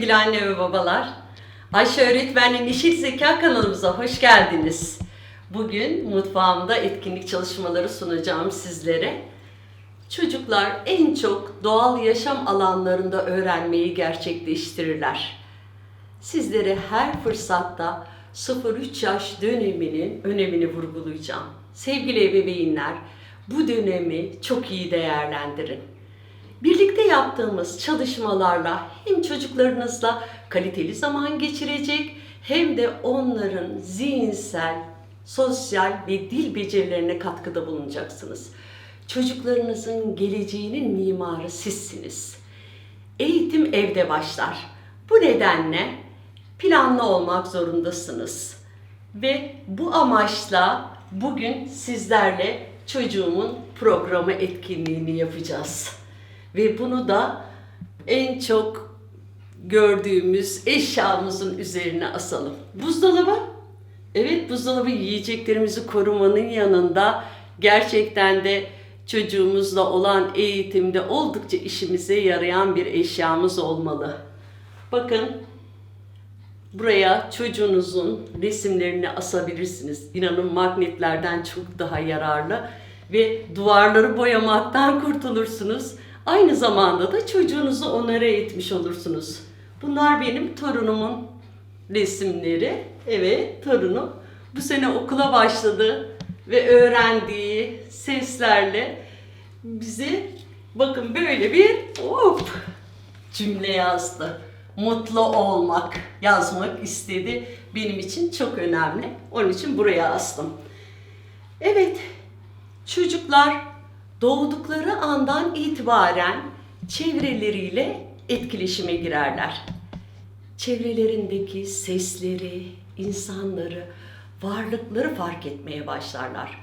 sevgili anne ve babalar. Ayşe Öğretmen'in İşit Zeka kanalımıza hoş geldiniz. Bugün mutfağımda etkinlik çalışmaları sunacağım sizlere. Çocuklar en çok doğal yaşam alanlarında öğrenmeyi gerçekleştirirler. Sizlere her fırsatta 0-3 yaş döneminin önemini vurgulayacağım. Sevgili ebeveynler, bu dönemi çok iyi değerlendirin. Birlikte yaptığımız çalışmalarla hem çocuklarınızla kaliteli zaman geçirecek hem de onların zihinsel, sosyal ve dil becerilerine katkıda bulunacaksınız. Çocuklarınızın geleceğinin mimarı sizsiniz. Eğitim evde başlar. Bu nedenle planlı olmak zorundasınız. Ve bu amaçla bugün sizlerle çocuğumun programı etkinliğini yapacağız. Ve bunu da en çok gördüğümüz eşyamızın üzerine asalım. Buzdolabı. Evet buzdolabı yiyeceklerimizi korumanın yanında gerçekten de çocuğumuzla olan eğitimde oldukça işimize yarayan bir eşyamız olmalı. Bakın buraya çocuğunuzun resimlerini asabilirsiniz. İnanın magnetlerden çok daha yararlı ve duvarları boyamaktan kurtulursunuz. Aynı zamanda da çocuğunuzu onara etmiş olursunuz. Bunlar benim torunumun resimleri. Evet, torunum bu sene okula başladı ve öğrendiği seslerle bize bakın böyle bir hop cümle yazdı. Mutlu olmak yazmak istedi. Benim için çok önemli. Onun için buraya astım. Evet, çocuklar doğdukları andan itibaren çevreleriyle etkileşime girerler. Çevrelerindeki sesleri, insanları, varlıkları fark etmeye başlarlar.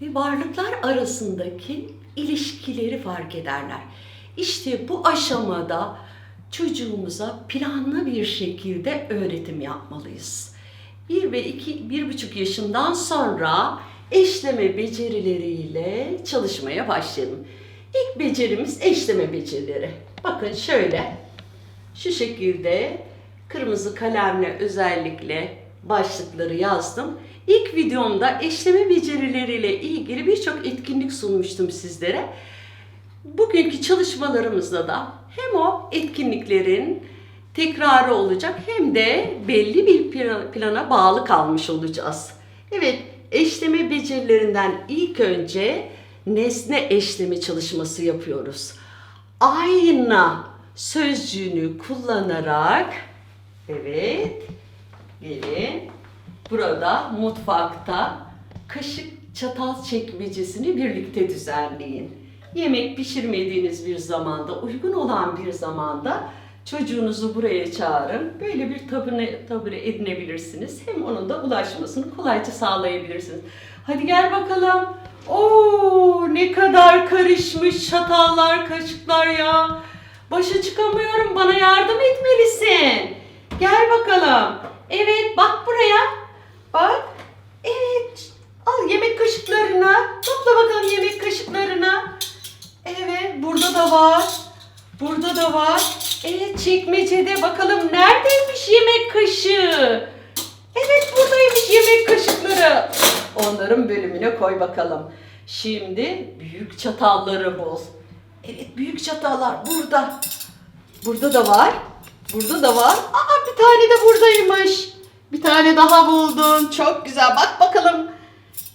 Ve varlıklar arasındaki ilişkileri fark ederler. İşte bu aşamada çocuğumuza planlı bir şekilde öğretim yapmalıyız. Bir ve iki, bir buçuk yaşından sonra eşleme becerileriyle çalışmaya başlayalım. İlk becerimiz eşleme becerileri. Bakın şöyle, şu şekilde kırmızı kalemle özellikle başlıkları yazdım. İlk videomda eşleme becerileriyle ilgili birçok etkinlik sunmuştum sizlere. Bugünkü çalışmalarımızda da hem o etkinliklerin tekrarı olacak hem de belli bir plana bağlı kalmış olacağız. Evet, eşleme becerilerinden ilk önce nesne eşleme çalışması yapıyoruz. Ayna sözcüğünü kullanarak evet gelin burada mutfakta kaşık çatal çekmecesini birlikte düzenleyin. Yemek pişirmediğiniz bir zamanda, uygun olan bir zamanda çocuğunuzu buraya çağırın. Böyle bir tabure, tabure edinebilirsiniz. Hem onun da ulaşmasını kolayca sağlayabilirsiniz. Hadi gel bakalım. Oo ne kadar karışmış çatallar, kaşıklar ya. Başa çıkamıyorum. Bana yardım etmelisin. Gel bakalım. Evet bak buraya. Bak. Evet. Al yemek kaşıklarını. Topla bakalım yemek kaşıklarını. Evet burada da var. Burada da var. Evet çekmecede bakalım neredeymiş yemek kaşığı? Evet buradaymış yemek kaşıkları. Onların bölümüne koy bakalım. Şimdi büyük çatalları bul. Evet büyük çatallar burada. Burada da var. Burada da var. Aa bir tane de buradaymış. Bir tane daha buldun. Çok güzel. Bak bakalım.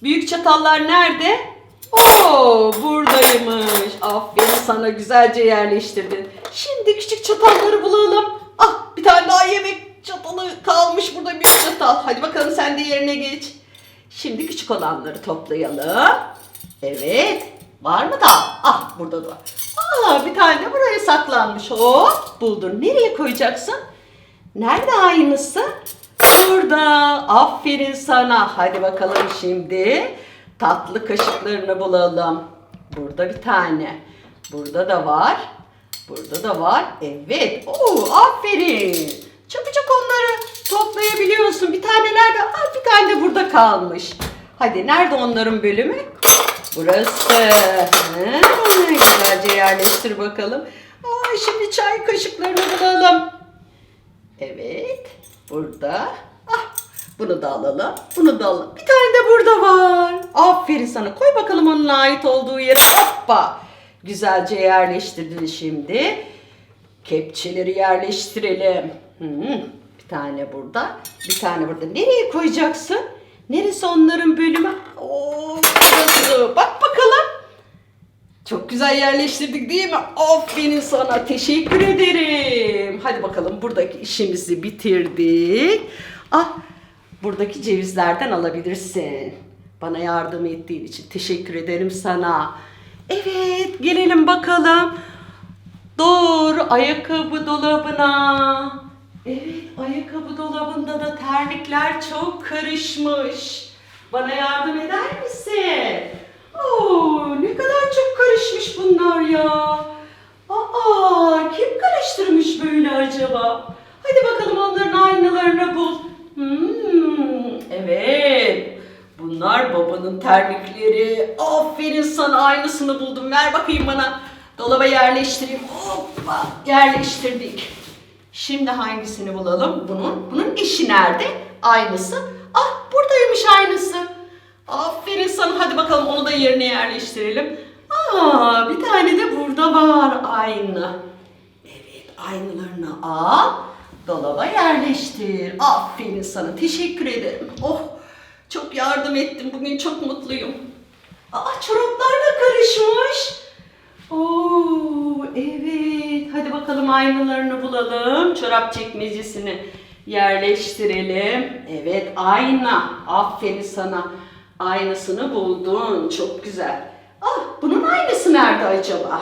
Büyük çatallar nerede? Oo buradaymış. Aferin sana güzelce yerleştirdin. Şimdi küçük çatalları bulalım. Ah bir tane daha yemek çatalı kalmış burada büyük çatal. Hadi bakalım sen de yerine geç. Şimdi küçük olanları toplayalım. Evet. Var mı daha? Ah burada da var. Aa bir tane de buraya saklanmış. Hop buldun. Nereye koyacaksın? Nerede aynısı? Burada. Aferin sana. Hadi bakalım şimdi. Tatlı kaşıklarını bulalım. Burada bir tane. Burada da var. Burada da var. Evet. Oo, aferin. Çabucak onları toplayabiliyorsun. Bir tane nerede? Aa, bir tane de burada kalmış. Hadi nerede onların bölümü? Burası. Ha, güzelce yerleştir bakalım. Aa, şimdi çay kaşıklarını bulalım. Evet. Burada. Ah, bunu da alalım. Bunu da alalım. Bir tane de burada var. Aferin sana. Koy bakalım onun ait olduğu yere. Hoppa. Güzelce yerleştirdin şimdi. Kepçeleri yerleştirelim. Bir tane burada. Bir tane burada. Nereye koyacaksın? Neresi onların bölümü? Oo. Bak bakalım. Çok güzel yerleştirdik değil mi? Aferin sana. Teşekkür ederim. Hadi bakalım buradaki işimizi bitirdik. Ah buradaki cevizlerden alabilirsin. Bana yardım ettiğin için teşekkür ederim sana. Evet gelelim bakalım. Doğru ayakkabı dolabına. Evet ayakkabı dolabında da terlikler çok karışmış. Bana yardım eder misin? Oo, ne kadar çok karışmış bunlar ya. Aa, kim karıştırmış böyle acaba? Hadi bakalım onların aynalarını bul. Hmm, evet. Bunlar babanın terlikleri. Aferin sana aynısını buldum. Ver bakayım bana. Dolaba yerleştireyim. Hoppa yerleştirdik. Şimdi hangisini bulalım? Bunun. Bunun eşi nerede? Aynısı. Ah buradaymış aynısı. Aferin sana. Hadi bakalım onu da yerine yerleştirelim. Aa bir tane de burada var aynı. Evet aynalarını al. Dolaba yerleştir. Aferin sana. Teşekkür ederim. Oh çok yardım ettim. Bugün çok mutluyum. Aa çoraplar da karışmış. Oo evet. Hadi bakalım aynalarını bulalım. Çorap çekmecesini yerleştirelim. Evet ayna. Aferin sana. Aynasını buldun. Çok güzel. Ah bunun aynası nerede acaba?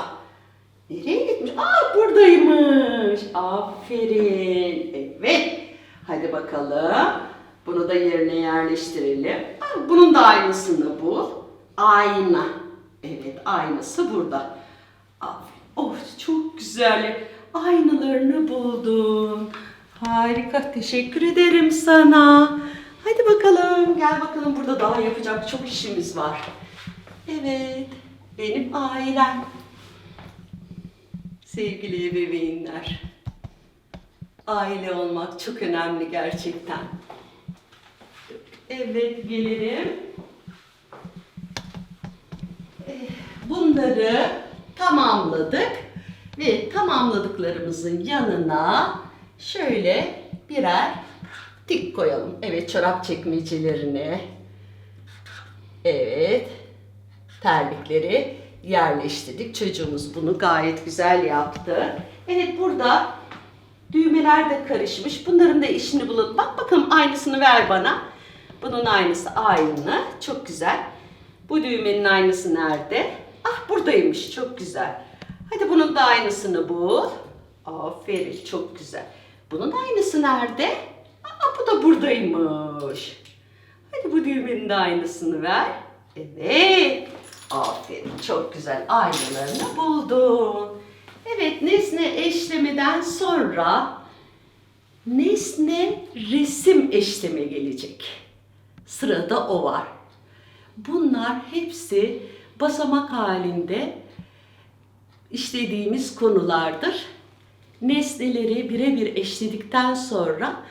Nereye gitmiş? Aa buradaymış. Aferin. Evet. Hadi bakalım. Bunu da yerine yerleştirelim. Aa, bunun da aynısını bul. Ayna. Evet aynası burada. Aferin. Oh çok güzel. Aynalarını buldum. Harika. Teşekkür ederim sana. Hadi bakalım. Gel bakalım burada daha yapacak çok işimiz var. Evet. Benim ailem. Sevgili ebeveynler. Aile olmak çok önemli gerçekten. Evet gelelim. Bunları tamamladık ve tamamladıklarımızın yanına şöyle birer tik koyalım. Evet çorap çekmecelerini. Evet terlikleri yerleştirdik. Çocuğumuz bunu gayet güzel yaptı. Evet burada düğmeler de karışmış. Bunların da işini bulalım. Bak bakalım aynısını ver bana. Bunun aynısı aynı. Çok güzel. Bu düğmenin aynısı nerede? Ah buradaymış. Çok güzel. Hadi bunun da aynısını bul. Aferin. Çok güzel. Bunun aynısı nerede? Aa bu da buradaymış. Hadi bu düğmenin de aynısını ver. Evet. Aferin. Çok güzel. Aynalarını buldun. Evet nesne eşlemeden sonra nesne resim eşleme gelecek. Sırada o var. Bunlar hepsi basamak halinde işlediğimiz konulardır. Nesneleri birebir eşledikten sonra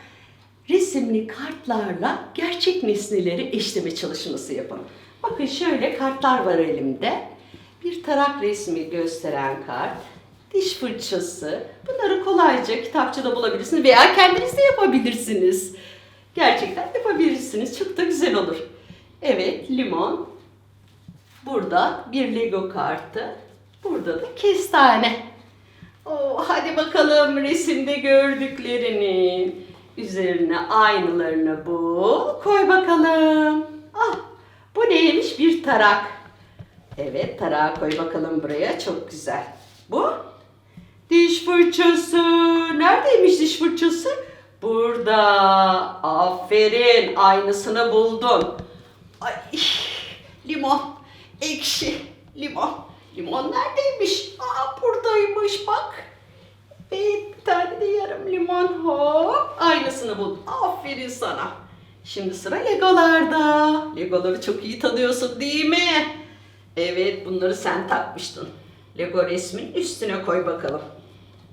resimli kartlarla gerçek nesneleri eşleme çalışması yapalım. Bakın şöyle kartlar var elimde. Bir tarak resmi gösteren kart, diş fırçası. Bunları kolayca kitapçıda bulabilirsiniz veya kendiniz de yapabilirsiniz. Gerçekten yapabilirsiniz. Çok da güzel olur. Evet, limon. Burada bir Lego kartı. Burada da kestane. Oo, hadi bakalım resimde gördüklerinin üzerine aynılarını bul. Koy bakalım. Ah, bu neymiş? Bir tarak. Evet, tarağı koy bakalım buraya. Çok güzel. Bu? Diş fırçası. Neredeymiş diş fırçası? Burada. Aferin. Aynısını buldun. Ay, limon. Ekşi. Limon. Limon neredeymiş? Aa buradaymış bak. Bir tane de yarım limon hop. Aynısını buldum. Aferin sana. Şimdi sıra Legolarda. Legoları çok iyi tanıyorsun değil mi? Evet bunları sen takmıştın. Lego resmin üstüne koy bakalım.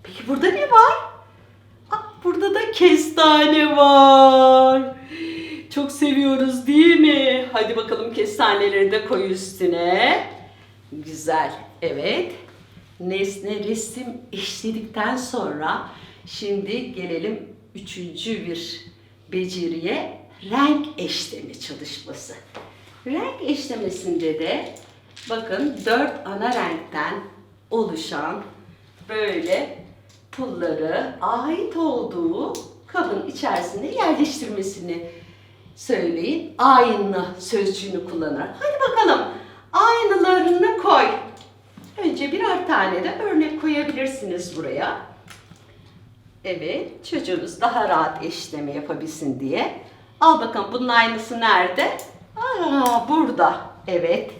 Peki burada ne var? Aa, burada da kestane var. Çok seviyoruz değil mi? Hadi bakalım kestaneleri de koy üstüne. Güzel. Evet. Nesne resim işledikten sonra şimdi gelelim üçüncü bir beceriye renk eşleme çalışması. Renk eşlemesinde de bakın dört ana renkten oluşan böyle pulları ait olduğu kabın içerisine yerleştirmesini söyleyin. Aynı sözcüğünü kullanarak. Hadi bakalım. Aynılarını koy. Önce birer tane de örnek koyabilirsiniz buraya. Evet, çocuğunuz daha rahat eşleme yapabilsin diye. Al bakalım bunun aynısı nerede? Aa, burada. Evet.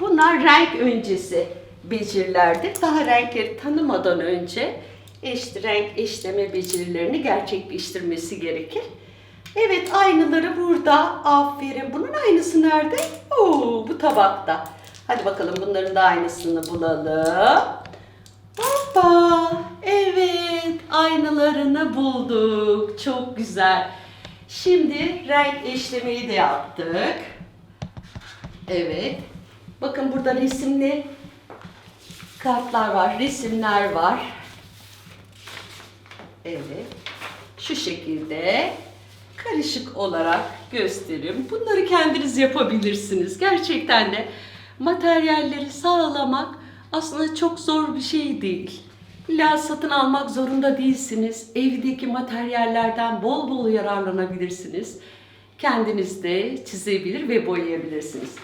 Bunlar renk öncesi becerilerdir. Daha renkleri tanımadan önce eş, renk eşleme becerilerini gerçekleştirmesi gerekir. Evet aynıları burada. Aferin. Bunun aynısı nerede? Oo, bu tabakta. Hadi bakalım bunların da aynısını bulalım. Hoppa. Evet. Aynalarını bulduk. Çok güzel. Şimdi renk eşlemeyi de yaptık. Evet. Bakın burada resimli kartlar var, resimler var. Evet. Şu şekilde karışık olarak göstereyim. Bunları kendiniz yapabilirsiniz. Gerçekten de materyalleri sağlamak aslında çok zor bir şey değil. İlla satın almak zorunda değilsiniz. Evdeki materyallerden bol bol yararlanabilirsiniz. Kendiniz de çizebilir ve boyayabilirsiniz.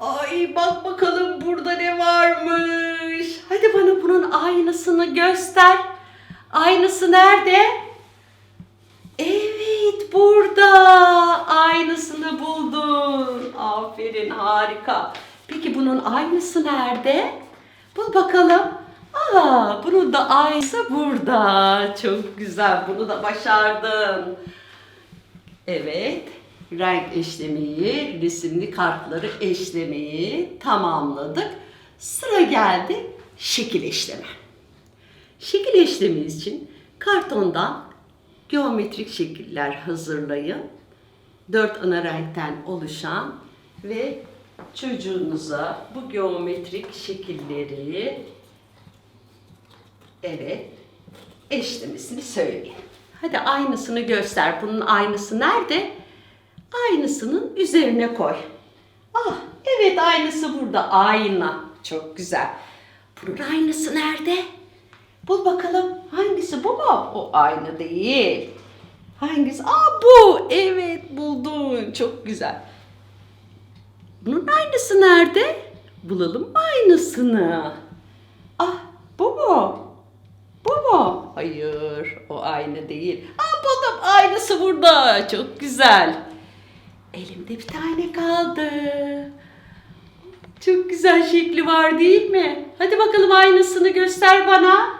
Ay bak bakalım burada ne varmış. Hadi bana bunun aynısını göster. Aynısı nerede? Evet burada. Aynısını buldun. Aferin harika. Peki bunun aynısı nerede? Bul bakalım. Aa, bunun da aynısı burada. Çok güzel. Bunu da başardın. Evet. Renk eşlemeyi, resimli kartları eşlemeyi tamamladık. Sıra geldi şekil eşleme. Şekil eşlemi için kartondan geometrik şekiller hazırlayın. Dört ana renkten oluşan ve çocuğunuza bu geometrik şekilleri evet eşlemesini söyleyin. Hadi aynısını göster. Bunun aynısı nerede? Aynısının üzerine koy. Ah evet aynısı burada. Ayna. Çok güzel. Bunun aynısı nerede? Bul bakalım. Hangisi bu mu? O aynı değil. Hangisi? Aa bu. Evet buldun. Çok güzel. Bunun aynısı nerede? Bulalım aynısını? Ah bu mu? Bu mu? Hayır o aynı değil. Aa buldum aynısı burada. Çok güzel. Elimde bir tane kaldı. Çok güzel şekli var değil mi? Hadi bakalım aynısını göster bana.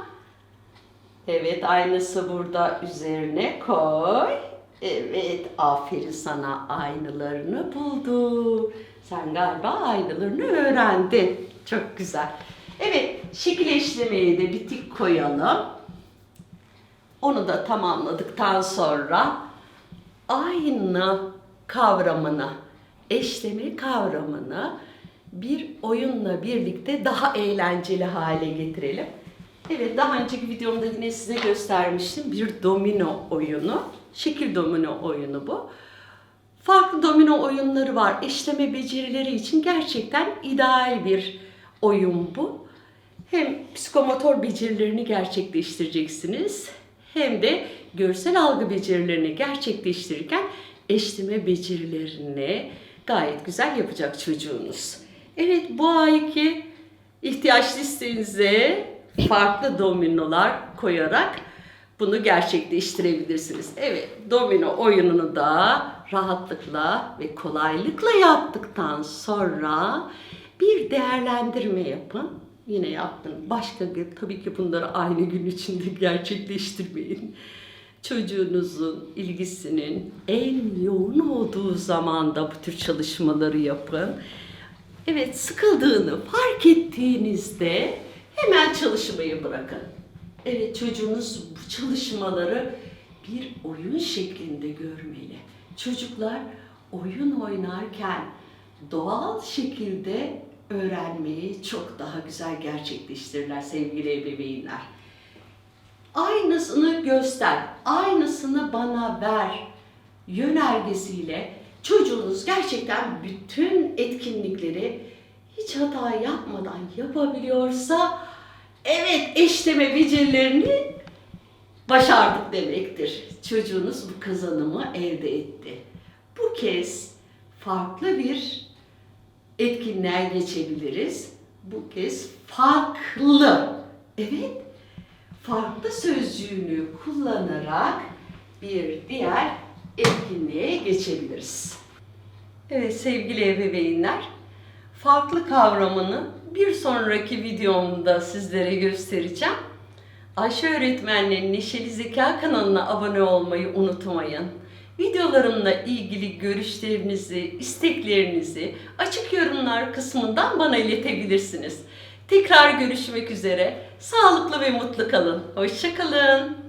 Evet aynısı burada üzerine koy. Evet aferin sana aynalarını buldu. Sen galiba aynalarını öğrendin. Çok güzel. Evet şekil eşlemeye de bir tik koyalım. Onu da tamamladıktan sonra aynı kavramını, eşleme kavramını bir oyunla birlikte daha eğlenceli hale getirelim. Evet, daha önceki videomda yine size göstermiştim bir domino oyunu. Şekil domino oyunu bu. Farklı domino oyunları var. Eşleme becerileri için gerçekten ideal bir oyun bu. Hem psikomotor becerilerini gerçekleştireceksiniz hem de görsel algı becerilerini gerçekleştirirken eşleme becerilerini gayet güzel yapacak çocuğunuz. Evet bu ayki ihtiyaç listenize farklı dominolar koyarak bunu gerçekleştirebilirsiniz. Evet, domino oyununu da rahatlıkla ve kolaylıkla yaptıktan sonra bir değerlendirme yapın. Yine yaptın. Başka gün tabii ki bunları aynı gün içinde gerçekleştirmeyin. Çocuğunuzun ilgisinin en yoğun olduğu zamanda bu tür çalışmaları yapın. Evet, sıkıldığını fark ettiğinizde hemen çalışmayı bırakın. Evet, çocuğunuz bu çalışmaları bir oyun şeklinde görmeli. Çocuklar oyun oynarken doğal şekilde öğrenmeyi çok daha güzel gerçekleştirirler sevgili ebeveynler. Aynısını göster, aynısını bana ver yönergesiyle çocuğunuz gerçekten bütün etkinlikleri hiç hata yapmadan yapabiliyorsa evet eşleme becerilerini başardık demektir. Çocuğunuz bu kazanımı elde etti. Bu kez farklı bir etkinliğe geçebiliriz. Bu kez farklı. Evet, farklı sözcüğünü kullanarak bir diğer etkinliğe geçebiliriz. Evet sevgili ebeveynler, farklı kavramını bir sonraki videomda sizlere göstereceğim. Ayşe Öğretmenliğin Neşeli Zeka kanalına abone olmayı unutmayın. Videolarımla ilgili görüşlerinizi, isteklerinizi açık yorumlar kısmından bana iletebilirsiniz. Tekrar görüşmek üzere. Sağlıklı ve mutlu kalın. Hoşçakalın.